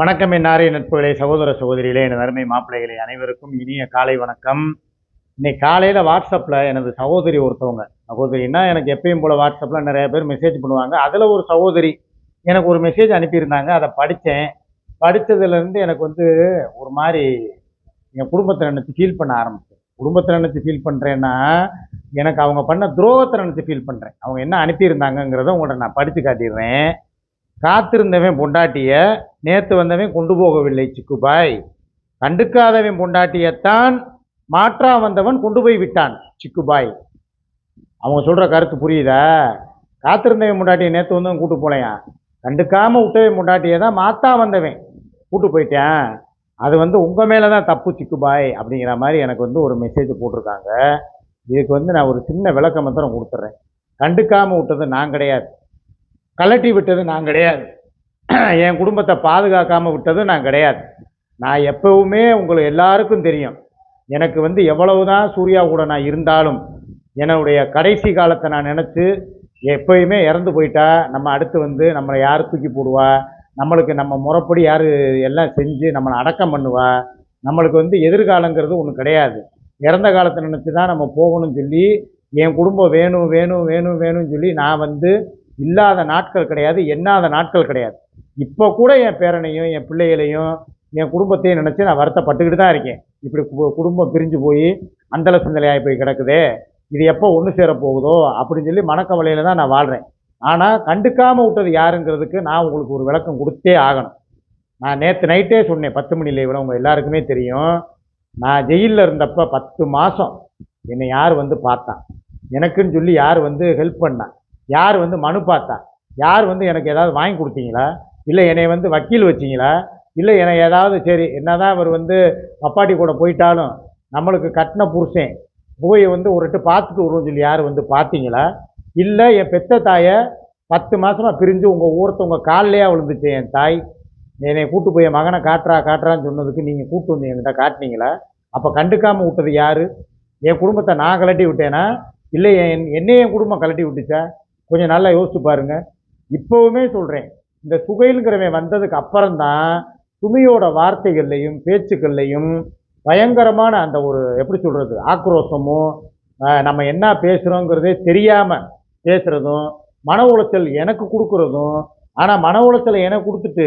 வணக்கம் என்னாரே நட்புகளே சகோதர சகோதரிகளே என் அருமை மாப்பிள்ளைகளே அனைவருக்கும் இனிய காலை வணக்கம். இன்னைக்கு காலையில் வாட்ஸ்அப்பில் எனது சகோதரி ஒருத்தவங்க. சகோதரின்னா எனக்கு எப்பயும் போல் வாட்ஸ்அப்பில் நிறைய பேர் மெசேஜ் பண்ணுவாங்க. அதில் ஒரு சகோதரி எனக்கு ஒரு மெசேஜ் அனுப்பியிருந்தாங்க. அதை படித்தேன். படித்ததுலேருந்து எனக்கு வந்து ஒரு மாதிரி என் குடும்பத்தை நினச்சி ஃபீல் பண்ண ஆரம்பிச்சேன். குடும்பத்தை நினச்சி ஃபீல் பண்ணுறேன்னா எனக்கு அவங்க பண்ண துரோகத்தை நினச்சி ஃபீல் பண்ணுறேன் அவங்க என்ன அனுப்பியிருந்தாங்கங்கிறத உங்கள்கிட்ட நான் படித்து காட்டிடுறேன். காத்திருந்தவன் பொண்டாட்டிய நேற்று வந்தவன் கொண்டு போகவில்லை சிக்குபாய். கண்டுக்காதவன் பொண்டாட்டியத்தான் மாற்றா வந்தவன் கொண்டு போய் விட்டான் சிக்குபாய். அவங்க சொல்கிற கருத்து புரியுதா? காத்திருந்தவன் பொண்டாட்டியை நேற்று வந்தவன் கூட்டு போலையா? கண்டுக்காமல் விட்டவன் பொண்டாட்டியை தான் மாத்தா வந்தவன் கூட்டு போயிட்டேன். அது வந்து உங்கள் மேலே தான் தப்பு சிக்குபாய் அப்படிங்கிற மாதிரி எனக்கு வந்து ஒரு மெசேஜ் போட்டிருக்காங்க. இதுக்கு வந்து நான் ஒரு சின்ன விளக்க மாத்திரம் கொடுத்துட்றேன் கண்டுக்காமல் விட்டது நான் கிடையாது. கலட்டி விட்டது நான் கிடையாது. என் குடும்பத்தை பாதுகாக்காமல் விட்டதும் நான் கிடையாது. நான் எப்பவுமே உங்களுக்கு எல்லாருக்கும் தெரியும். எனக்கு வந்து எவ்வளவு தான் சூர்யா கூட நான் இருந்தாலும் என்னுடைய கடைசி காலத்தை நான் நினச்சி எப்பயுமே இறந்து போயிட்டா நம்ம அடுத்து வந்து நம்மளை யார் தூக்கி போடுவா? நம்மளுக்கு நம்ம முறைப்படி யார் எல்லாம் செஞ்சு நம்மளை அடக்கம் பண்ணுவா? நம்மளுக்கு வந்து எதிர்காலங்கிறது ஒன்று கிடையாது. இறந்த காலத்தை நினச்சி தான் நம்ம போகணும்னு சொல்லி என் குடும்பம் வேணும் வேணும் வேணும் வேணும்னு சொல்லி நான் வந்து இல்லாத நாட்கள் கிடையாது எண்ணாத நாட்கள் கிடையாது. இப்போ கூட என் பேரனையும் என் பிள்ளைகளையும் என் குடும்பத்தையும் நினச்சி நான் வருத்தப்பட்டுக்கிட்டு தான் இருக்கேன். இப்படி கு- குடும்பம் பிரிஞ்சு போய் அந்தல சிந்தலையாகி போய் கிடக்குதே இது எப்போ ஒன்று சேரப்போகுதோ போகுதோ அப்படின்னு சொல்லி மனக்கவலையில் தான் நான் வாழ்கிறேன் ஆனால் கண்டுக்காமல் விட்டது யாருங்கிறதுக்கு நான் உங்களுக்கு ஒரு விளக்கம் கொடுத்தே ஆகணும். நான் நேற்று நைட்டே சொன்னேன் பத்து மணி லைவில் உங்கள் எல்லாருக்குமே தெரியும். நான் ஜெயிலில் இருந்தப்போ பத்து மாதம் என்னை யார் வந்து பார்த்தான். எனக்குன்னு சொல்லி யார் வந்து ஹெல்ப் பண்ணா. யார் வந்து மனு பார்த்தா? யார் வந்து எனக்கு ஏதாவது வாங்கி கொடுத்தீங்களா? இல்லை என்னை வந்து வக்கீல் வச்சிங்களா? இல்லை என்னை ஏதாவது சரி என்னதான் அவர் வந்து பப்பாட்டி கூட போயிட்டாலும் நம்மளுக்கு கட்டின புருஷன் போய் வந்து ஒருட்டு பார்த்துட்டு வருவோம் சொல்லி யார் வந்து பார்த்தீங்களா? இல்லை என் பெத்த தாயை பத்து மாதமாக பிரிஞ்சு உங்கள் ஊரத்தை உங்கள் காலிலேயே விழுந்துச்சு என் தாய். என்னை கூட்டு போய் என் மகனை காட்டுறா காட்டுறான்னு சொன்னதுக்கு நீங்கள் கூட்டு வந்து என்கிட்ட காட்டினீங்களா? அப்போ கண்டுக்காமல் விட்டது யார்? என் குடும்பத்தை நான் கலட்டி விட்டேனா? இல்லை என் என்னையே என் குடும்பம் கலட்டி விட்டுச்சா? கொஞ்சம் நல்லா யோசித்து பாருங்க. இப்போவுமே சொல்கிறேன் இந்த சுகைலுங்கிறவன் வந்ததுக்கு அப்புறம்தான் சுமியோட வார்த்தைகள்லையும் பேச்சுக்கள்லையும் பயங்கரமான அந்த ஒரு எப்படி சொல்கிறது ஆக்ரோஷமும் நம்ம என்ன பேசுகிறோங்கிறதே தெரியாமல் பேசுகிறதும் மன உளைச்சல் எனக்கு கொடுக்குறதும் ஆனால் மன உளைச்சலை எனக்கு கொடுத்துட்டு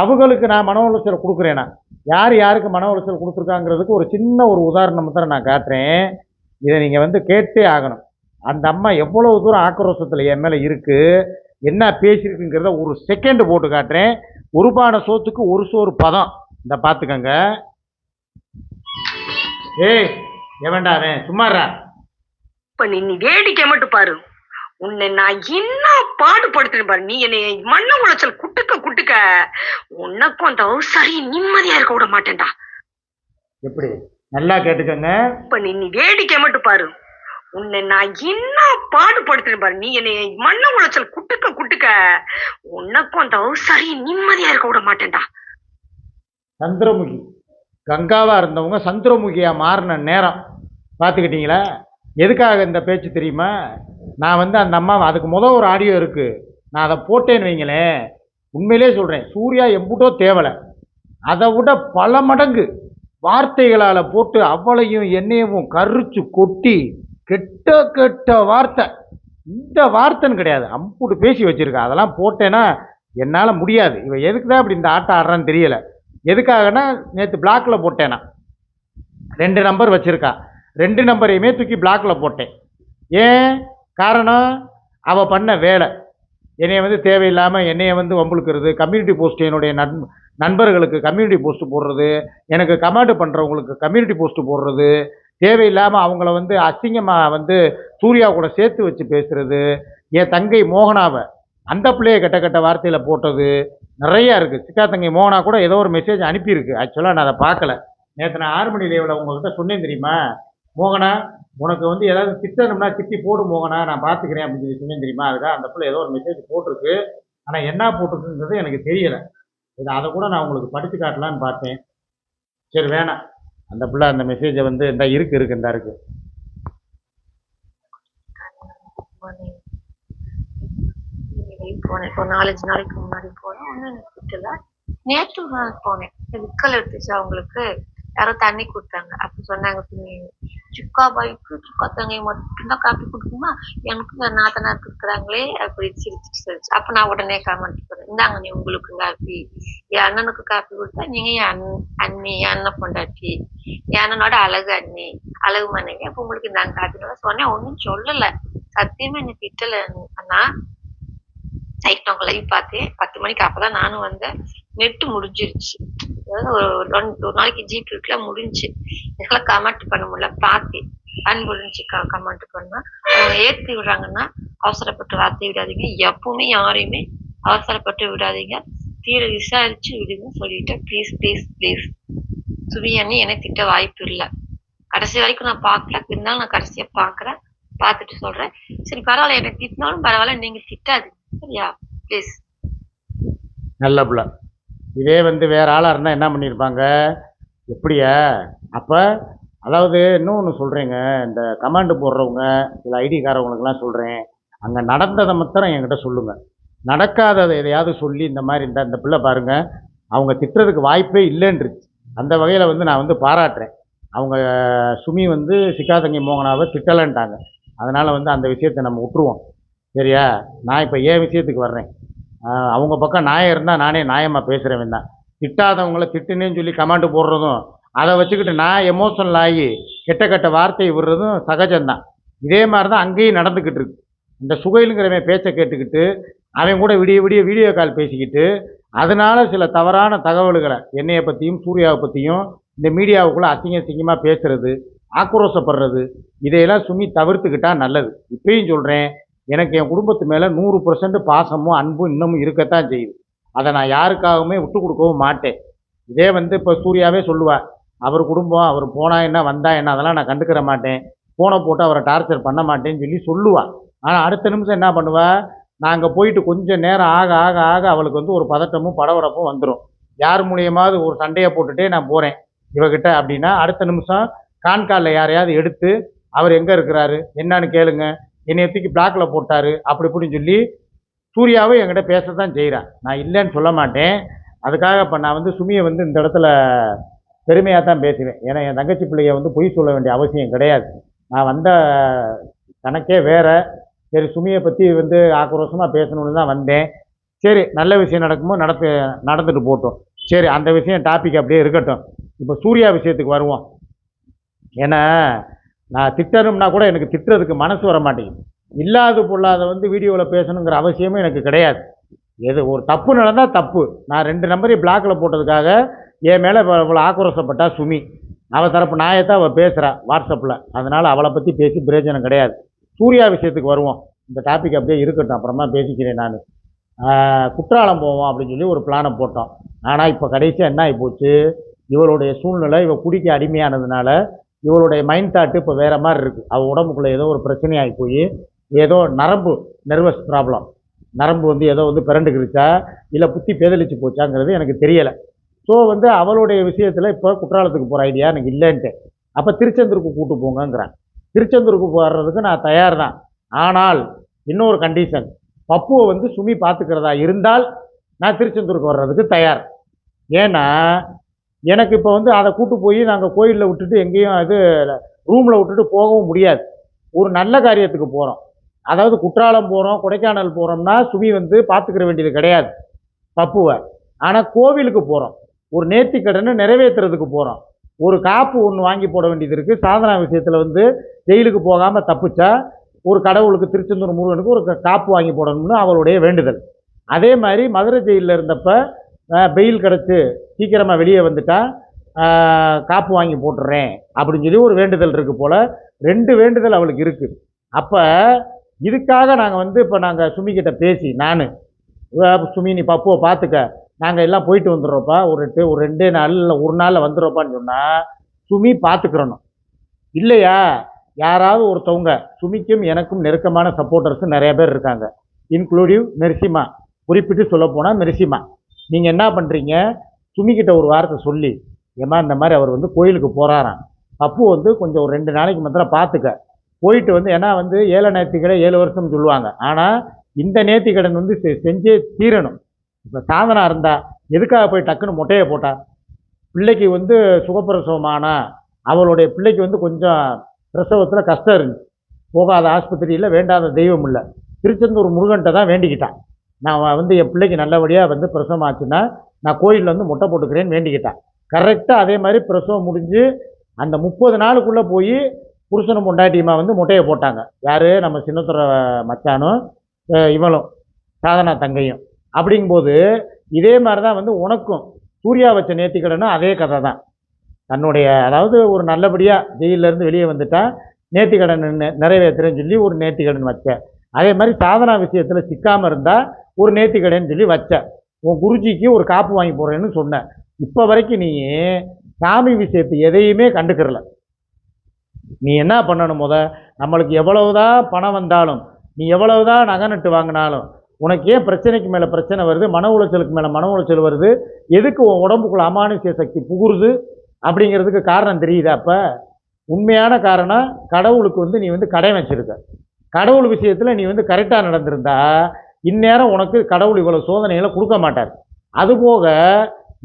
அவங்களுக்கு நான் மன உளைச்சல் கொடுக்குறேனா? யார் யாருக்கு மன உளைச்சல் கொடுத்துருக்காங்கிறதுக்கு ஒரு சின்ன ஒரு உதாரணம் தான் நான் காட்டுறேன். இதை நீங்கள் வந்து கேட்டே ஆகணும். அந்த அம்மா எவ்வளவு தூரம் ஆக்ரோஷத்தில் என் மேலே இருக்குது என்ன பேசியிருக்குங்கிறத ஒரு செகண்ட் போட்டு காட்டுறேன். ஒரு பானை சோத்துக்கு ஒரு சோறு பதம். இந்த பார்த்துக்கங்க ஏய் எவன்டா அவன் சும்மாறா இப்ப நீ நீ வேடிக்கை மட்டும் பாரு. உன்னை நான் என்ன பாடுபடுத்துறேன் பாரு. நீ என்னை மண்ண உளைச்சல் குட்டுக்க குட்டுக்க உனக்கும் அந்த சரி நிம்மதியா இருக்க விட மாட்டேன்டா. எப்படி? நல்லா கேட்டுக்கங்க. இப்ப நீ நீ வேடிக்கை மட்டும் பாரு. உன்னை நான் என்ன பாடுபடுத்துறேன் பாரு. நீ என்னை மண்ண உளைச்சல் குட்டுக்க குட்டுக்க. உனக்கும் அந்த சரி நிம்மதியா இருக்க விட மாட்டேன்டா. சந்திரமுகி. கங்காவாக இருந்தவங்க சந்திரமுகியா மாறின நேரம். பார்த்துக்கிட்டீங்களா? எதுக்காக இந்த பேச்சு தெரியுமா? நான் வந்து அந்த அம்மா அதுக்கு முதல் ஒரு ஆடியோ இருக்குது நான் அதை போட்டேன்னு வைங்களேன் உண்மையிலே சொல்கிறேன் சூர்யா எம்புட்டோ தேவலை. அதை விட பல மடங்கு வார்த்தைகளால் போட்டு அவளையும் என்னையவும் கருச்சு கொட்டி கெட்ட கெட்ட வார்த்தை. இந்த வார்த்தைன்னு கிடையாது. அம்புட்டு பேசி வச்சுருக்கா. அதெல்லாம் போட்டேன்னா என்னால் முடியாது. இவன் எதுக்கு தான் இப்படி இந்த ஆட்டம் ஆடுறான்னு தெரியல. எதுக்காகனா நேற்று பிளாக்ல போட்டேனா. நான் ரெண்டு நம்பர் வச்சுருக்கா. ரெண்டு நம்பரையுமே தூக்கி பிளாக்ல போட்டேன். ஏன்? காரணம் அவள் பண்ண வேலை. என்னைய வந்து தேவையில்லாமல் என்னைய வந்து வம்புழுக்கிறது கம்யூனிட்டி போஸ்ட் என்னுடைய நண் நண்பர்களுக்கு கம்யூனிட்டி போஸ்ட் போடுறது எனக்கு கமாண்டு பண்ணுறவங்களுக்கு கம்யூனிட்டி போஸ்ட் போடுறது தேவையில்லாமல் அவங்கள வந்து அசிங்கமாக வந்து சூர்யா கூட சேர்த்து வச்சு பேசுகிறது என் தங்கை மோகனாவை அந்த பிள்ளையை கெட்ட கெட்ட வார்த்தையில் போட்டது நிறையா இருக்குது சிக்கா தங்கை மோகனா கூட ஏதோ ஒரு மெசேஜ் அனுப்பியிருக்கு. ஆக்சுவலாக நான் அதை பார்க்கல. நேற்று நான் ஆறு மணி லேவில் உங்கள்கிட்ட சொன்னேன் தெரியுமா? மோகனா உனக்கு வந்து ஏதாவது திட்டணும்னா திட்டி போடு மோகனா நான் பார்த்துக்கிறேன் அப்படின்னு சொல்லி சொன்னேன் தெரியுமா? அதுக்காக அந்த பிள்ளை ஏதோ ஒரு மெசேஜ் போட்டிருக்கு. ஆனால் என்ன போட்டிருக்குங்கிறது எனக்கு தெரியலை. இது அதை கூட நான் உங்களுக்கு படித்து காட்டலான்னு பார்த்தேன். சரி வேணாம். அந்த பிள்ளை அந்த மெசேஜை வந்து இந்த இருக்கு இருக்கு இந்த இருக்கு. போனேன் இப்போ நாலஞ்சு நாளைக்கு முன்னாடி போனேன். ஒன்றும் எனக்கு திட்டல நேற்று நான் போனேன். விக்கல் எடுத்துச்சு அவங்களுக்கு யாரோ தண்ணி கொடுத்தாங்க. அப்ப சொன்னாங்க பின்னி சுக்கா பாய்க்கு சுக்கா தங்கை மட்டும்தான் காப்பி கொடுக்குமா எனக்கு என் இருக்கிறாங்களே கொடுக்குறாங்களே அப்படி சிரிச்சிட்டு சொல்லிச்சு அப்ப நான் உடனே கமெண்ட் பண்ணேன் இந்தாங்க நீ உங்களுக்கு காப்பி. என் அண்ணனுக்கு காப்பி கொடுத்தா நீங்க என் அண் அண்ணி என் அண்ணன் பொண்டாட்டி என் அண்ணனோட அழகு அண்ணி அழகு மனைவி. அப்ப உங்களுக்கு இந்தாங்க காப்பி சொன்னேன் ஒன்றும் சொல்லல. சத்தியமே எனக்கு திட்டல அண்ணா. நைட் உங்க லைவ் பார்த்தேன் பத்து மணிக்கு அப்பதான் நானும் வந்தேன். நெட்டு முடிஞ்சிருச்சு. அதாவது ஒரு ஒன் ரெண்டு- ஒரு நாளைக்கு ஜிபி இருக்குல்ல முடிஞ்சு. இதெல்லாம் கமெண்ட் பண்ண முடியல. பார்த்தேன் அன்புரிஞ்சு கமெண்ட் பண்ணா அவங்க ஏற்றி விடுறாங்கன்னா அவசரப்பட்டு வார்த்தை விடாதீங்க. எப்பவுமே யாரையுமே அவசரப்பட்டு விடாதீங்க. தீர விசாரிச்சு விடுங்க சொல்லிட்டேன் ப்ளீஸ் ப்ளீஸ் ப்ளீஸ் சுபியண்ணி என்னை திட்ட வாய்ப்பு இல்லை. கடைசி வரைக்கும் நான் பார்க்கல இருந்தாலும் நான் கடைசியா பார்க்கறேன் பார்த்துட்டு சொல்றேன். சரி பரவாயில்ல. எனக்கு திட்டினாலும் பரவாயில்ல. நீங்க திட்டாது சரியா? ப்ளீஸ் நல்ல பிள்ளை. இதே வந்து வேற ஆளாக இருந்தால் என்ன பண்ணியிருப்பாங்க எப்படியா? அப்போ அதாவது இன்னொன்று சொல்கிறேங்க இந்த கமாண்டு போடுறவங்க சில ஐடிக்காரவங்களுக்கெல்லாம் சொல்கிறேன் அங்கே நடந்ததை மாத்திரம் என்கிட்ட சொல்லுங்கள் நடக்காததை எதையாவது சொல்லி இந்த மாதிரி இந்த இந்த பிள்ளை பாருங்கள் அவங்க திட்டுறதுக்கு வாய்ப்பே இல்லைன்றுச்சு. அந்த வகையில் வந்து நான் வந்து பாராட்டுறேன். அவங்க சுமி வந்து சிக்காதங்கி மோகனாவை திட்டலைன்ட்டாங்க. அதனால் வந்து அந்த விஷயத்தை நம்ம விட்டுருவோம். சரியா? நான் இப்போ ஏன் விஷயத்துக்கு வர்றேன்? அவங்க பக்கம் நாயம் இருந்தால் நானே நியாயமாக பேசுகிறவன் தான். திட்டாதவங்கள திட்டுனேன்னு சொல்லி கமாண்டு போடுறதும் அதை வச்சுக்கிட்டு நான் எமோஷனல் ஆகி கெட்ட கெட்ட வார்த்தையை விடுறதும் சகஜம்தான். இதே மாதிரி தான் அங்கேயும் நடந்துக்கிட்டு இருக்கு. இந்த சுகைலுங்கிறவன் பேச்சை கேட்டுக்கிட்டு அவன் கூட விடிய விடிய வீடியோ கால் பேசிக்கிட்டு அதனால சில தவறான தகவல்களை என்னையை பற்றியும் சூர்யாவை பற்றியும் இந்த மீடியாவுக்குள்ளே அசிங்க அசிங்கமாக பேசுறது ஆக்ரோஷப்படுறது இதையெல்லாம் சுமி தவிர்த்துக்கிட்டால் நல்லது. இப்பயும் சொல்கிறேன் எனக்கு என் குடும்பத்து மேலே நூறு பர்சன்ட் பாசமும் அன்பும் இன்னமும் இருக்கத்தான் செய்யுது. அதை நான் யாருக்காகவுமே விட்டு கொடுக்கவும் மாட்டேன். இதே வந்து இப்போ சூர்யாவே சொல்லுவாள் அவர் குடும்பம் அவர் போனால் என்ன வந்தா என்ன அதெல்லாம் நான் கண்டுக்கிற மாட்டேன். ஃபோனை போட்டு அவரை டார்ச்சர் பண்ண மாட்டேன்னு சொல்லி சொல்லுவாள் ஆனால் அடுத்த நிமிஷம் என்ன பண்ணுவா? நாங்கள் போயிட்டு கொஞ்சம் நேரம் ஆக ஆக ஆக அவளுக்கு வந்து ஒரு பதட்டமும் படபடப்பும் வந்துடும் யார் மூலியமாவது ஒரு சண்டையை போட்டுட்டே நான் போகிறேன் இவகிட்ட அப்படின்னா அடுத்த நிமிஷம் கான்காலில் யாரையாவது எடுத்து அவர் எங்கே இருக்கிறாரு? என்னன்னு கேளுங்க. என்னை தூக்கி பிளாக்ல போட்டார் அப்படி இப்படின்னு சொல்லி சூர்யாவும் என்கிட்ட தான் செய்கிறான் நான் இல்லைன்னு சொல்ல மாட்டேன். அதுக்காக இப்போ நான் வந்து சுமியை வந்து இந்த இடத்துல பெருமையாக தான் பேசுவேன். ஏன்னா என் தங்கச்சி பிள்ளைய வந்து பொய் சொல்ல வேண்டிய அவசியம் கிடையாது. நான் வந்த கணக்கே வேறு. சரி சுமியை பற்றி வந்து ஆக்ரோஷமாக பேசணும்னு தான் வந்தேன். சரி நல்ல விஷயம் நடக்குமோ நடத்து நடந்துட்டு போட்டோம். சரி அந்த விஷயம் டாபிக் அப்படியே இருக்கட்டும். இப்போ சூர்யா விஷயத்துக்கு வருவோம். ஏன்னா நான் திட்டணும்னா கூட எனக்கு திட்டுறதுக்கு மனசு வர மாட்டேங்குது இல்லாத பொல்லாத வந்து வீடியோவில் பேசணுங்கிற அவசியமே எனக்கு கிடையாது. எது ஒரு தப்பு நடந்தால் தப்பு. நான் ரெண்டு நம்பரையும் பிளாக்கில் போட்டதுக்காக என் மேலே இவ்வளோ ஆக்ரோஷப்பட்டா சுமி. அவள் தரப்பு நாயத்தான் அவள் பேசுகிறா வாட்ஸ்அப்பில் அதனால் அவளை பற்றி பேசி பிரயோஜனம் கிடையாது. சூர்யா விஷயத்துக்கு வருவோம். இந்த டாபிக் அப்படியே இருக்கட்டும். அப்புறமா பேசிக்கிறேன் நான். குற்றாலம் போவோம் அப்படின்னு சொல்லி ஒரு பிளானை போட்டோம். ஆனால் இப்போ கடைசியாக என்ன ஆகி போச்சு? இவளுடைய சூழ்நிலை இவள் குடிக்க அடிமையானதுனால இவளுடைய மைண்ட் தாட்டு இப்போ வேறு மாதிரி இருக்குது அவள் உடம்புக்குள்ளே ஏதோ ஒரு பிரச்சனையாகி போய் ஏதோ நரம்பு நர்வஸ் ப்ராப்ளம் நரம்பு வந்து ஏதோ வந்து பிறண்டுக்கிருச்சா இல்லை புத்தி பேதலிச்சு போச்சாங்கிறது எனக்கு தெரியலை. ஸோ வந்து அவளுடைய விஷயத்தில் இப்போ குற்றாலத்துக்கு போகிற ஐடியா எனக்கு இல்லைன்ட்டு. அப்போ திருச்செந்தூருக்கு கூட்டு போங்கங்கிறான் திருச்செந்தூருக்கு போடுறதுக்கு நான் தயார் தான் ஆனால் இன்னொரு கண்டிஷன் பப்புவை வந்து சுமி பார்த்துக்கிறதா இருந்தால் நான் திருச்செந்தூருக்கு வர்றதுக்கு தயார். ஏன்னா எனக்கு இப்போ வந்து அதை கூட்டு போய் நாங்கள் கோயிலில் விட்டுட்டு எங்கேயும் இது ரூமில் விட்டுட்டு போகவும் முடியாது. ஒரு நல்ல காரியத்துக்கு போகிறோம் அதாவது குற்றாலம் போகிறோம் கொடைக்கானல் போகிறோம்னா சுமி வந்து பார்த்துக்கிற வேண்டியது கிடையாது. பப்புவை. ஆனால் கோவிலுக்கு போகிறோம் ஒரு நேர்த்தி கடனை நிறைவேற்றுறதுக்கு போகிறோம் ஒரு காப்பு ஒன்று வாங்கி போட வேண்டியது இருக்குது சாதனா விஷயத்தில் வந்து ஜெயிலுக்கு போகாமல் தப்பிச்சா ஒரு கடவுளுக்கு திருச்செந்தூர் முருகனுக்கு ஒரு காப்பு வாங்கி போடணும்னு அவளுடைய வேண்டுதல். அதே மாதிரி மதுரை ஜெயிலில் இருந்தப்போ பெயில் கிடச்சி சீக்கிரமாக வெளியே வந்துட்டா காப்பு வாங்கி போட்டுறேன் அப்படின்னு சொல்லி ஒரு வேண்டுதல் இருக்குது போல். ரெண்டு வேண்டுதல் அவளுக்கு இருக்குது அப்போ இதுக்காக நாங்கள் வந்து இப்போ நாங்கள் சுமிக்கிட்ட பேசி நான் சுமி நீ பப்புவை பார்த்துக்க நாங்கள் எல்லாம் போயிட்டு வந்துடுறோப்பா ஒரு ரெண்டு ஒரு ரெண்டே நாளில் ஒரு நாளில் வந்துடுறோப்பான்னு சொன்னால் சுமி பார்த்துக்கிறணும் இல்லையா? யாராவது ஒருத்தவங்க சுமிக்கும் எனக்கும் நெருக்கமான சப்போர்ட்டர்ஸ் நிறைய பேர் இருக்காங்க. இன்க்ளூடிவ் மெர்சிமா. குறிப்பிட்டு சொல்லப்போனால் மெர்சிமா. நீங்கள் என்ன பண்ணுறீங்க சுமிக்கிட்ட ஒரு வார்த்தை சொல்லி ஏம்மா இந்த மாதிரி அவர் வந்து கோயிலுக்கு போகிறாராம் அப்போ வந்து கொஞ்சம் ஒரு ரெண்டு நாளைக்கு மாத்திரம் பார்த்துக்க. போயிட்டு வந்து ஏன்னா வந்து ஏழை நேர்த்திக்கடை ஏழு வருஷம்னு சொல்லுவாங்க. ஆனால் இந்த நேர்த்திக்கடன் வந்து செ- செஞ்சே தீரணும். இப்போ சாதனா இருந்தால் எதுக்காக போய் டக்குன்னு மொட்டையை போட்டா? பிள்ளைக்கு வந்து சுகப்பிரசவமானா அவளுடைய பிள்ளைக்கு வந்து கொஞ்சம் பிரசவத்தில் கஷ்டம் இருந்துச்சு. போகாத ஆஸ்பத்திரியில் வேண்டாத தெய்வம் இல்லை. திருச்செந்தூர் முருகன்ட்ட தான் வேண்டிக்கிட்டான். நான் வந்து என் பிள்ளைக்கு நல்லபடியாக வந்து பிரசவம் ஆச்சுன்னா நான் கோயிலில் வந்து முட்டை போட்டுக்கிறேன்னு வேண்டிக்கிட்டேன். கரெக்டாக அதே மாதிரி பிரசவம் முடிஞ்சு அந்த முப்பது நாளுக்குள்ளே போய் புருஷனும் பொண்டாட்டியுமா வந்து முட்டையை போட்டாங்க. யார்? நம்ம சின்னத்துறை மச்சானும் இவளும் சாதனா தங்கையும். அப்படிங்கும்போது இதே மாதிரி தான் வந்து உனக்கும் சூர்யா வச்ச நேர்த்திக்கடனும் அதே கதை தான் தன்னுடைய அதாவது ஒரு நல்லபடியாக ஜெயிலேருந்து வெளியே வந்துட்டா நேர்த்திக்கடன் நிறைவேற்றுறேன்னு சொல்லி ஒரு நேர்த்திக்கடன் வச்சேன் அதே மாதிரி சாதனா விஷயத்தில் சிக்காமல் இருந்தால் ஒரு நேர்த்திக்கடன் சொல்லி வச்சேன் உன் குருஜிக்கு ஒரு காப்பு வாங்கி போகிறேன்னு சொன்ன. இப்போ வரைக்கும் நீ சாமி விஷயத்தை எதையுமே கண்டுக்கிறல. நீ என்ன பண்ணணும் முத? நம்மளுக்கு எவ்வளவுதான் பணம் வந்தாலும் நீ எவ்வளவுதான் நகை நட்டு வாங்கினாலும் உனக்கு ஏன் பிரச்சனைக்கு மேலே பிரச்சனை வருது? மன உளைச்சலுக்கு மேலே மன உளைச்சல் வருது? எதுக்கு உன் உடம்புக்குள்ள அமானுஷ்ய சக்தி புகுறுது அப்படிங்கிறதுக்கு காரணம் தெரியுதா அப்போ? உண்மையான காரணம் கடவுளுக்கு வந்து நீ வந்து கடை வச்சிருக்க. கடவுள் விஷயத்தில் நீ வந்து கரெக்டாக நடந்திருந்தா இந்நேரம் உனக்கு கடவுள் இவ்வளோ சோதனைகளை கொடுக்க மாட்டார். அதுபோக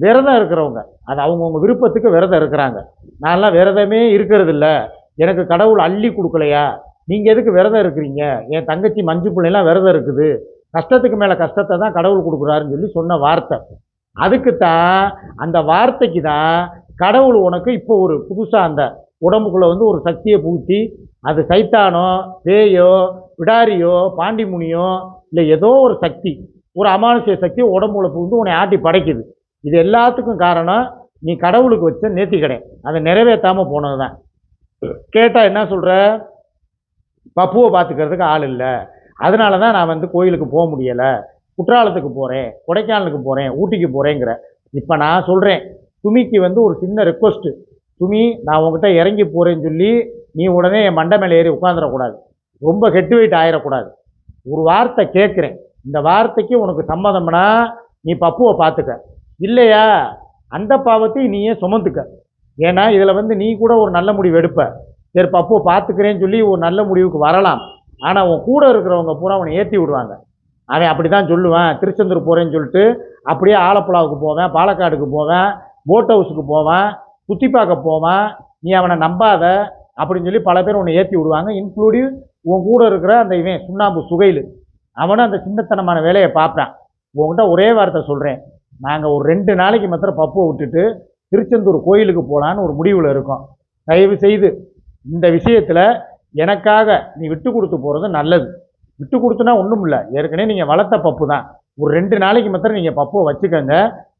விரதம் இருக்கிறவங்க அது அவங்கவுங்க விருப்பத்துக்கு விரதம் இருக்கிறாங்க. நான்லாம் விரதமே இருக்கிறதில்ல. எனக்கு கடவுள் அள்ளி கொடுக்கலையா? நீங்கள் எதுக்கு விரதம் இருக்கிறீங்க? என் தங்கச்சி மஞ்சு பிள்ளைலாம் விரதம் இருக்குது. கஷ்டத்துக்கு மேலே கஷ்டத்தை தான் கடவுள் கொடுக்குறாருன்னு சொல்லி சொன்ன வார்த்தை. அதுக்கு தான் அந்த வார்த்தைக்கு தான் கடவுள் உனக்கு இப்போ ஒரு புதுசாக அந்த உடம்புக்குள்ளே வந்து ஒரு சக்தியை பூட்டி அது சைத்தானோ பேயோ விடாரியோ பாண்டிமுனியோ இல்லை ஏதோ ஒரு சக்தி ஒரு அமானுஷ்ய சக்தி உடம்புல புகுந்து உன்னை ஆட்டி படைக்குது. இது எல்லாத்துக்கும் காரணம் நீ கடவுளுக்கு வச்ச நேர்த்திக்கடை. அதை நிறைவேற்றாமல் போனது தான் கேட்டால் என்ன சொல்கிற பப்புவை பார்த்துக்கிறதுக்கு ஆள் இல்லை. அதனால தான் நான் வந்து கோயிலுக்கு போக முடியலை. குற்றாலத்துக்கு போகிறேன் கொடைக்கானலுக்கு போகிறேன் ஊட்டிக்கு போகிறேங்கிற இப்போ நான் சொல்கிறேன் துமிக்கு வந்து ஒரு சின்ன ரெக்வஸ்ட்டு துமி நான் உங்ககிட்ட இறங்கி போகிறேன்னு சொல்லி நீ உடனே என் மண்டை மேலே ஏறி உட்காந்துடக்கூடாது ரொம்ப ஹெட் வெயிட் ஆயிடக்கூடாது. ஒரு வார்த்தை கேட்குறேன். இந்த வார்த்தைக்கு உனக்கு சம்மதம்னா நீ பப்புவை பார்த்துக்க. இல்லையா? அந்த பாவத்தையும் நீயே சுமந்துக்க. ஏன்னா இதில் வந்து நீ கூட ஒரு நல்ல முடிவு எடுப்ப. சரி பப்புவை பார்த்துக்கிறேன்னு சொல்லி ஒரு நல்ல முடிவுக்கு வரலாம். ஆனால் உன் கூட இருக்கிறவங்க பூரா அவனை ஏற்றி விடுவாங்க. அவன் அப்படி தான் சொல்லுவேன். திருச்செந்தூர் போகிறேன்னு சொல்லிட்டு அப்படியே ஆலப்புழாவுக்கு போவேன் பாலக்காடுக்கு போவேன் போட் ஹவுஸுக்கு போவேன் சுற்றி பார்க்க போவேன். நீ அவனை நம்பாத அப்படின்னு சொல்லி பல பேர் உன்னை ஏற்றி விடுவாங்க இன்க்ளூடிவ் உன் கூட இருக்கிற அந்த இவன் சுண்ணாம்பு சுகையில். அவனும் அந்த சின்னத்தனமான வேலையை பார்ப்பான். உங்ககிட்ட ஒரே வார்த்தை சொல்கிறேன் நாங்கள் ஒரு ரெண்டு நாளைக்கு மாத்திரம் பப்புவை விட்டுட்டு திருச்செந்தூர் கோயிலுக்கு போகலான்னு ஒரு முடிவில் இருக்கோம். தயவு செய்து இந்த விஷயத்தில் எனக்காக நீ விட்டு கொடுத்து போகிறது நல்லது. விட்டு கொடுத்துனா ஒன்றும் இல்லை. ஏற்கனவே நீங்கள் வளர்த்த பப்பு தான். ஒரு ரெண்டு நாளைக்கு மாத்திரம் நீங்கள் பப்புவை வச்சுக்கோங்க.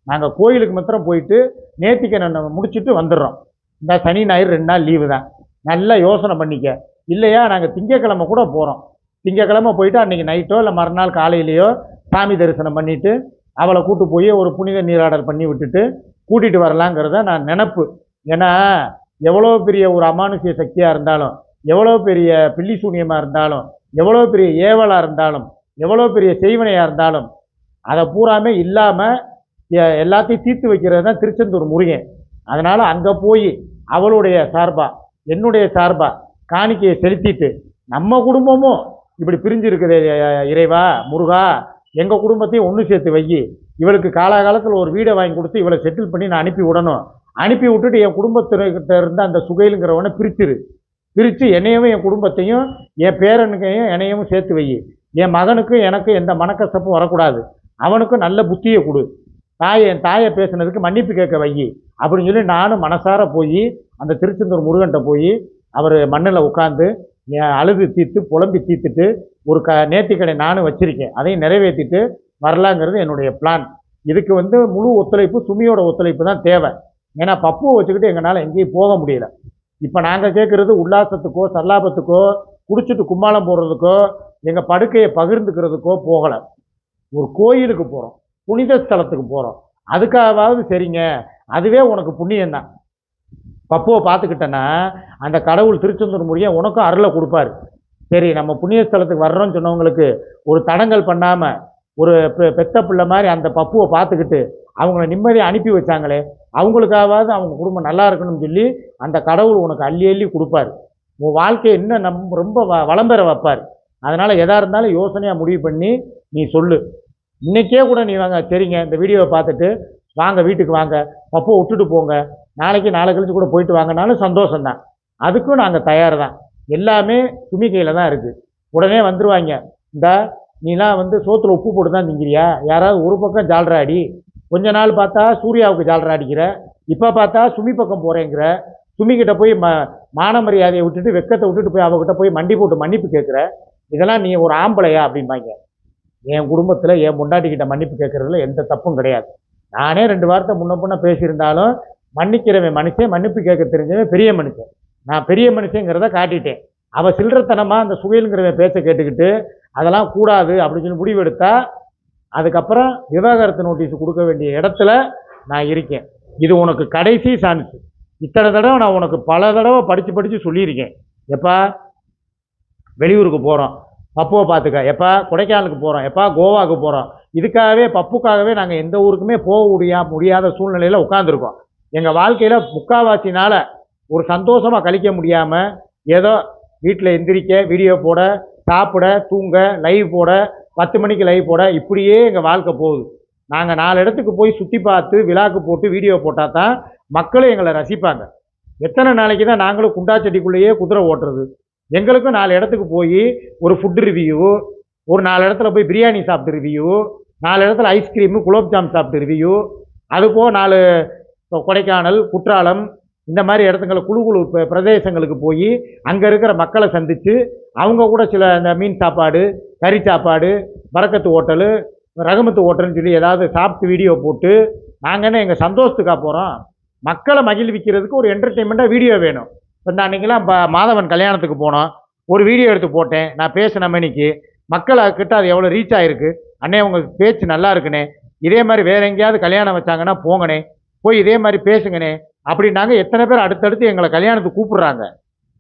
நாங்கள் கோயிலுக்கு மாத்திரம் போயிட்டு நேர்த்திக்கடன் முடிச்சுட்டு வந்துடுறோம். இந்த சனி ஞாயிறு ரெண்டு நாள் லீவு தான். நல்லா யோசனை பண்ணிக்க. இல்லையா நாங்கள் திங்கக்கிழமை கூட போகிறோம் திங்கக்கிழமை போயிட்டு அன்றைக்கி நைட்டோ இல்லை மறுநாள் காலையிலையோ சாமி தரிசனம் பண்ணிவிட்டு அவளை கூட்டு போய் ஒரு புனித நீராடல் பண்ணி விட்டுட்டு கூட்டிகிட்டு வரலாங்கிறத நான் நினப்பு. ஏன்னா எவ்வளோ பெரிய ஒரு அமானுஷ்ய சக்தியாக இருந்தாலும் எவ்வளோ பெரிய பில்லி சூனியமாக இருந்தாலும் எவ்வளோ பெரிய ஏவலாக இருந்தாலும் எவ்வளோ பெரிய செய்வனையாக இருந்தாலும் அதை பூராமே இல்லாமல் எல்லாத்தையும் தீர்த்து வைக்கிறது தான் திருச்செந்தூர் முருகன். அதனால் அங்கே போய் அவளுடைய சார்பாக என்னுடைய சார்பாக காணிக்கையை செலுத்திட்டு நம்ம குடும்பமும் இப்படி பிரிஞ்சு இருக்குது இறைவா முருகா எங்கள் குடும்பத்தையும் ஒன்று சேர்த்து வை இவளுக்கு காலாகாலத்தில் ஒரு வீடை வாங்கி கொடுத்து இவளை செட்டில் பண்ணி நான் அனுப்பி விடணும். அனுப்பி விட்டுட்டு என் குடும்பத்தினர்கிட்ட இருந்த அந்த சுகைலுங்கிறவனை பிரிச்சிரு. பிரித்து என்னையும் என் குடும்பத்தையும் என் பேரனுக்கையும் என்னையும் சேர்த்து வை என் மகனுக்கும் எனக்கும் எந்த மனக்கசப்பும் வரக்கூடாது. அவனுக்கும் நல்ல புத்தியை கொடு. தாயை என் தாயை பேசுனதுக்கு மன்னிப்பு கேட்க வை அப்படின்னு சொல்லி நானும் மனசார போய் அந்த திருச்செந்தூர் முருகன்கிட்ட போய் அவர் மண்ணில் உட்காந்து அழுது தீர்த்து புலம்பி தீர்த்துட்டு ஒரு க நேர்த்திக்கடை நானும் வச்சுருக்கேன். அதையும் நிறைவேற்றிட்டு வரலாங்கிறது என்னுடைய பிளான் இதுக்கு வந்து முழு ஒத்துழைப்பு சுமியோட ஒத்துழைப்பு தான் தேவை. ஏன்னா பப்புவை வச்சுக்கிட்டு எங்களால் எங்கேயும் போக முடியல. இப்போ நாங்கள் கேட்குறது உல்லாசத்துக்கோ சல்லாபத்துக்கோ குடிச்சிட்டு கும்மாளம் போடுறதுக்கோ எங்கள் படுக்கையை பகிர்ந்துக்கிறதுக்கோ போகலை. ஒரு கோயிலுக்கு போகிறோம் புனித ஸ்தலத்துக்கு போகிறோம் அதுக்காவது சரிங்க அதுவே உனக்கு புண்ணியம்தான். பப்புவை பார்த்துக்கிட்டேன்னா அந்த கடவுள் திருச்செந்தூர் மொழியை உனக்கும் அருளை கொடுப்பாரு. சரி நம்ம புண்ணியஸ்தலத்துக்கு வர்றோம்னு சொன்னவங்களுக்கு ஒரு தடங்கல் பண்ணாமல் ஒரு பெ- பெத்த பிள்ளை மாதிரி அந்த பப்புவை பார்த்துக்கிட்டு அவங்கள நிம்மதியாக அனுப்பி வச்சாங்களே அவங்களுக்காவது அவங்க குடும்பம் நல்லா இருக்கணும்னு சொல்லி அந்த கடவுள் உனக்கு அள்ளி அள்ளி கொடுப்பாரு. உன் வாழ்க்கையை இன்னும் நம் ரொம்ப வ வளம் பெற வைப்பார். அதனால் எதாக இருந்தாலும் யோசனையாக முடிவு பண்ணி நீ சொல்லு. இன்னைக்கே கூட நீ வாங்க சரிங்க இந்த வீடியோவை பார்த்துட்டு வாங்க வீட்டுக்கு வாங்க பப்புவை விட்டுட்டு போங்க நாளைக்கு நாளை கழிச்சு கூட போயிட்டு வாங்கினாலும் சந்தோஷம்தான். அதுக்கும் நாங்கள் தயார் தான் எல்லாமே துமி கையில் தான் இருக்குது உடனே வந்துடுவாங்க இந்த நீலாம் வந்து சோத்தில் உப்பு போட்டு தான் திங்கிறியா? யாராவது ஒரு பக்கம் ஜால்ரா அடி கொஞ்ச நாள் பார்த்தா சூர்யாவுக்கு ஜால்ரா அடிக்கிற இப்போ பார்த்தா சுமி பக்கம் போகிறேங்கிற சுமிக்கிட்ட போய் ம மான மரியாதையை விட்டுட்டு வெக்கத்தை விட்டுட்டு போய் அவகிட்ட போய் மண்டி போட்டு மன்னிப்பு கேட்குற இதெல்லாம் நீ ஒரு ஆம்பளையா அப்படிம்பாங்க. என் குடும்பத்தில் என் முண்டாட்டிக்கிட்ட மன்னிப்பு கேட்குறதுல எந்த தப்பும் கிடையாது. நானே ரெண்டு வார்த்தை முன்ன பின்ன பேசியிருந்தாலும் மன்னிக்கிறவன் மனுஷன் மன்னிப்பு கேட்க தெரிஞ்சவன் பெரிய மனுஷன். நான் பெரிய மனுஷங்கிறத காட்டிட்டேன். அவள் சில்லறத்தனமாக அந்த சுகைலுங்கிறவன் பேச்சை கேட்டுக்கிட்டு அதெல்லாம் கூடாது அப்படின்னு சொல்லி முடிவெடுத்தா அதுக்கப்புறம் விவாகரத்து நோட்டீஸ் கொடுக்க வேண்டிய இடத்துல நான் இருக்கேன். இது உனக்கு கடைசி சான்ஸு. இத்தனை தடவை நான் உனக்கு பல தடவை படித்து படித்து சொல்லியிருக்கேன். எப்பா வெளியூருக்கு போகிறோம் பப்புவை பார்த்துக்க எப்பா கொடைக்கானலுக்கு போகிறோம் எப்பா கோவாவுக்கு போகிறோம் இதுக்காகவே பப்புக்காகவே நாங்கள் எந்த ஊருக்குமே போக முடியா முடியாத சூழ்நிலையில் உட்காந்துருக்கோம் எங்கள் வாழ்க்கையில் முக்காவாசினால் ஒரு சந்தோஷமாக கழிக்க முடியாமல் ஏதோ வீட்டில் எந்திரிக்க வீடியோ போட சாப்பிட தூங்க லைவ் போட பத்து மணிக்கு லைவ் போட இப்படியே எங்கள் வாழ்க்கை போகுது. நாங்கள் நாலு இடத்துக்கு போய் சுற்றி பார்த்து விழாக்கு போட்டு வீடியோ போட்டால் தான் மக்களும் எங்களை ரசிப்பாங்க. எத்தனை நாளைக்கு தான் நாங்களும் குண்டாச்செட்டிக்குள்ளேயே குதிரை ஓட்டுறது? எங்களுக்கும் நாலு இடத்துக்கு போய் ஒரு ஃபுட் ரிவ்யூ ஒரு நாலு இடத்துல போய் பிரியாணி சாப்பிட்டு ரிவ்யூ நாலு இடத்துல ஐஸ்கிரீமு குலோப்ஜாம் சாப்பிட்டு ரிவ்யூ அதுபோக நாலு இப்போ கொடைக்கானல் குற்றாலம் இந்த மாதிரி இடத்துங்கள குழு குழு பிரதேசங்களுக்கு போய் அங்கே இருக்கிற மக்களை சந்தித்து அவங்க கூட சில இந்த மீன் சாப்பாடு கறி சாப்பாடு பரக்கத்து ஹோட்டலு ரகமத்து ஹோட்டல்னு சொல்லி ஏதாவது சாப்பிட்டு வீடியோ போட்டு நாங்கள் என்ன எங்கள் சந்தோஷத்துக்காக போகிறோம் மக்களை மகிழ்விக்கிறதுக்கு ஒரு என்டர்டெயின்மெண்ட்டாக வீடியோ வேணும். இப்போ இந்த அன்றைக்கெலாம் ப மாதவன் கல்யாணத்துக்கு போனோம். ஒரு வீடியோ எடுத்து போட்டேன். நான் பேசின மணிக்கு மக்களை கிட்ட அது எவ்வளோ ரீச் ஆகிருக்கு அண்ணே உங்கள் பேச்சு நல்லா இருக்குண்ணே. இதே மாதிரி வேற எங்கேயாவது கல்யாணம் வச்சாங்கன்னா போங்கண்ணே. போய் இதே மாதிரி பேசுங்கண்ணே அப்படின்னாங்க. எத்தனை பேர் அடுத்தடுத்து எங்களை கல்யாணத்துக்கு கூப்பிட்றாங்க.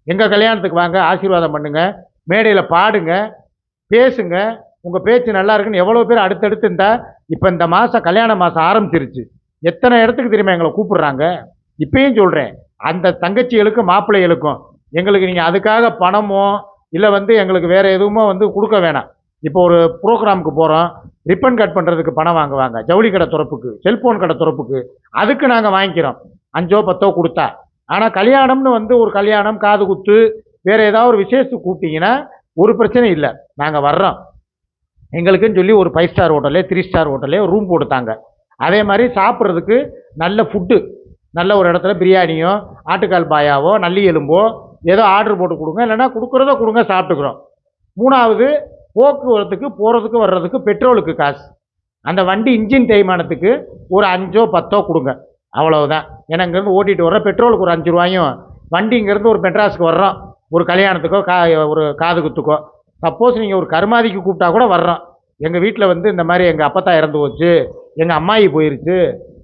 எங்கள் கல்யாணத்துக்கு வாங்க ஆசீர்வாதம் பண்ணுங்க மேடையில் பாடுங்க பேசுங்க. உங்கள் பேச்சு நல்லா இருக்குன்னு எவ்வளோ பேர் அடுத்தடுத்து இந்த இப்போ இந்த மாதம் கல்யாண மாதம் ஆரம்பிச்சிருச்சு. எத்தனை இடத்துக்கு தெரியுமா எங்களை கூப்பிட்றாங்க? இப்பயும் சொல்கிறேன் அந்த தங்கச்சிகளுக்கும் மாப்பிள்ளைகளுக்கும் எங்களுக்கு நீங்கள் அதுக்காக பணமோ இல்லை வந்து எங்களுக்கு வேறு எதுவுமோ வந்து கொடுக்க வேணாம். இப்போ ஒரு ப்ரோக்ராமுக்கு போகிறோம் ரிப்பன் கட் பண்ணுறதுக்கு பணம் வாங்குவாங்க. ஜவுளி கடை துறப்புக்கு செல்ஃபோன் கடை துறப்புக்கு. அதுக்கு நாங்கள் வாங்கிக்கிறோம். அஞ்சோ பத்தோ கொடுத்தா. ஆனால் கல்யாணம்னு வந்து ஒரு கல்யாணம் காது குத்து வேறு ஏதாவது ஒரு விசேஷத்துக்கு கூப்பிட்டீங்கன்னா ஒரு பிரச்சனை இல்லை. நாங்கள் வர்றோம். எங்களுக்குன்னு சொல்லி ஒரு ஃபைவ் ஸ்டார் ஹோட்டலே த்ரீ ஸ்டார் ஹோட்டலே ரூம் கொடுத்தாங்க அதே மாதிரி சாப்பிட்றதுக்கு நல்ல ஃபுட்டு நல்ல ஒரு இடத்துல பிரியாணியோ ஆட்டுக்கால் பாயாவோ நல்லி எலும்போ ஏதோ ஆர்டர் போட்டு கொடுங்க. இல்லைன்னா கொடுக்குறதோ கொடுங்க சாப்பிட்டுக்குறோம். மூணாவது போக்குவரத்துக்கு போகிறதுக்கு வர்றதுக்கு பெட்ரோலுக்கு காசு. அந்த வண்டி இன்ஜின் தேய்மானத்துக்கு ஒரு அஞ்சோ பத்தோ கொடுங்க. அவ்வளவுதான். ஏன்னா இங்கேருந்து ஓட்டிகிட்டு வர்ற பெட்ரோலுக்கு ஒரு அஞ்சு ரூபாயும் வண்டி இங்கேருந்து ஒரு மெட்ராஸுக்கு வர்றோம். ஒரு கல்யாணத்துக்கோ கா ஒரு காது குத்துக்கோ. சப்போஸ் நீங்கள் ஒரு கருமாதிக்கு கூப்பிட்டா கூட வர்றோம். எங்கள் வீட்டில் வந்து இந்த மாதிரி எங்கள் அப்பத்தா இறந்து போச்சு எங்கள் அம்மாயி போயிருச்சு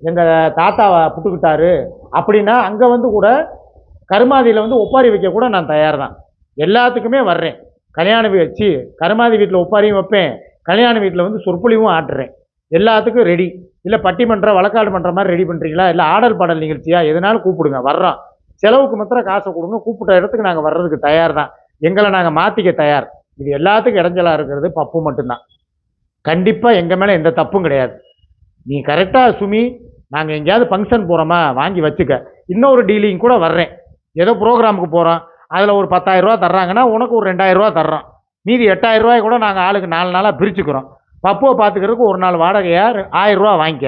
எங்கள் தாத்தாவை புட்டுக்கிட்டாரு அப்படின்னா அங்கே வந்து கூட கருமாதியில் வந்து ஒப்பாரி வைக்க கூட நான் தயார் தான் எல்லாத்துக்குமே வர்றேன். கல்யாண வச்சு கருமாதி வீட்டில் ஒப்பாரியும் வைப்பேன். கல்யாண வீட்டில் வந்து சொற்பொழிவும் ஆட்டுறேன். எல்லாத்துக்கும் ரெடி இல்லை பட்டிமன்றம் வழக்காடு பண்ணுற மாதிரி ரெடி பண்ணுறீங்களா இல்லை ஆடல் பாடல் நிகழ்ச்சியா? எதனாலும் கூப்பிடுங்க வர்றோம். செலவுக்கு மாத்திரம் காசை கொடுங்க கூப்பிட்ட இடத்துக்கு நாங்கள் வர்றதுக்கு தயார் தான் எங்களை நாங்கள் மாற்றிக்க தயார். இது எல்லாத்துக்கும் இடைஞ்சலாக இருக்கிறது பப்பு மட்டும்தான். கண்டிப்பாக எங்கள் மேலே எந்த தப்பும் கிடையாது. நீ கரெக்டாக சுமி நாங்கள் எங்கேயாவது ஃபங்க்ஷன் போகிறோமா வாங்கி வச்சுக்க. இன்னொரு டீலிங் கூட வர்றேன். ஏதோ ப்ரோக்ராமுக்கு போகிறோம் அதில் ஒரு பத்தாயிரரூவா தர்றாங்கன்னா உனக்கு ஒரு ரெண்டாயிரரூவா தர்றோம். மீதி எட்டாயிரம் ரூபாய் கூட நாங்கள் ஆளுக்கு நாலு நாளாக பிரிச்சுக்கிறோம். பப்புவை பார்த்துக்கிறதுக்கு ஒரு நாள் வாடகையாக ஆயிரரூவா வாங்கிக்க.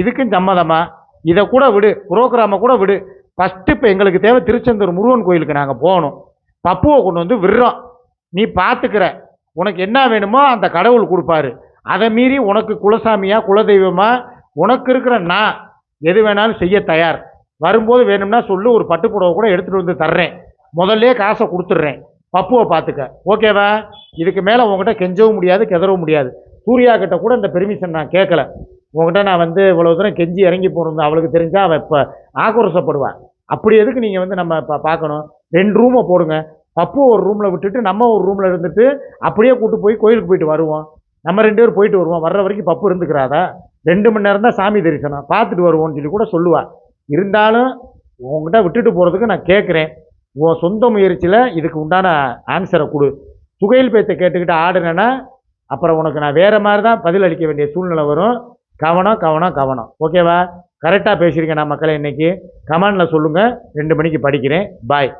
இதுக்கும் சம்மதமா? இதை கூட விடு ப்ரோக்ராமை கூட விடு. ஃபஸ்ட்டு இப்போ எங்களுக்கு தேவை திருச்செந்தூர் முருகன் கோயிலுக்கு நாங்கள் போகணும். பப்புவை கொண்டு வந்து விடுறோம். நீ பார்த்துக்கிற உனக்கு என்ன வேணுமோ அந்த கடவுள் கொடுப்பாரு. அதை மீறி உனக்கு குலசாமியாக குலதெய்வமாக உனக்கு இருக்கிற நான் எது வேணாலும் செய்ய தயார். வரும்போது வேணும்னா சொல்லு ஒரு பட்டுப்புடவை கூட எடுத்துகிட்டு வந்து தர்றேன். முதல்ல காசை கொடுத்துட்றேன். பப்புவை பார்த்துக்க. ஓகேவா? இதுக்கு மேலே உங்ககிட்ட கெஞ்சவும் முடியாது கெதறவும் முடியாது. சூர்யா கிட்ட கூட இந்த பெர்மிஷன் நான் கேட்கல உங்ககிட்ட நான் வந்து இவ்வளோ தூரம் கெஞ்சி இறங்கி போகிறது அவளுக்கு தெரிஞ்சால் அவள் இப்போ ஆக்ரோஷப்படுவாள் அப்படி எதுக்கு நீங்கள் வந்து நம்ம இப்போ பார்க்கணும்? ரெண்டு ரூமை போடுங்க. பப்பு ஒரு ரூமில் விட்டுட்டு நம்ம ஒரு ரூமில் இருந்துட்டு அப்படியே கூட்டு போய் கோயிலுக்கு போயிட்டு வருவோம். நம்ம ரெண்டு பேரும் போயிட்டு வருவோம். வர்ற வரைக்கும் பப்பு இருந்துக்கிறாதா? ரெண்டு மணி நேரம் தான் சாமி தரிசனம். பார்த்துட்டு வருவோம்னு சொல்லி கூட சொல்லுவாள் இருந்தாலும் உங்ககிட்ட விட்டுட்டு போகிறதுக்கு நான் கேட்குறேன் உன் சொந்த முயற்சியில் இதுக்கு உண்டான ஆன்சரை கொடு. சுகையில் பேச்சை கேட்டுக்கிட்டு ஆடுனேன்னா அப்புறம் உனக்கு நான் வேறு மாதிரி தான் பதில் அளிக்க வேண்டிய சூழ்நிலை வரும். கவனம் கவனம் கவனம். ஓகேவா கரெக்டாக பேசியிருக்கேன் நான் மக்களை இன்றைக்கி கமெண்டில் சொல்லுங்கள் ரெண்டு மணிக்கு படிக்கிறேன். பாய்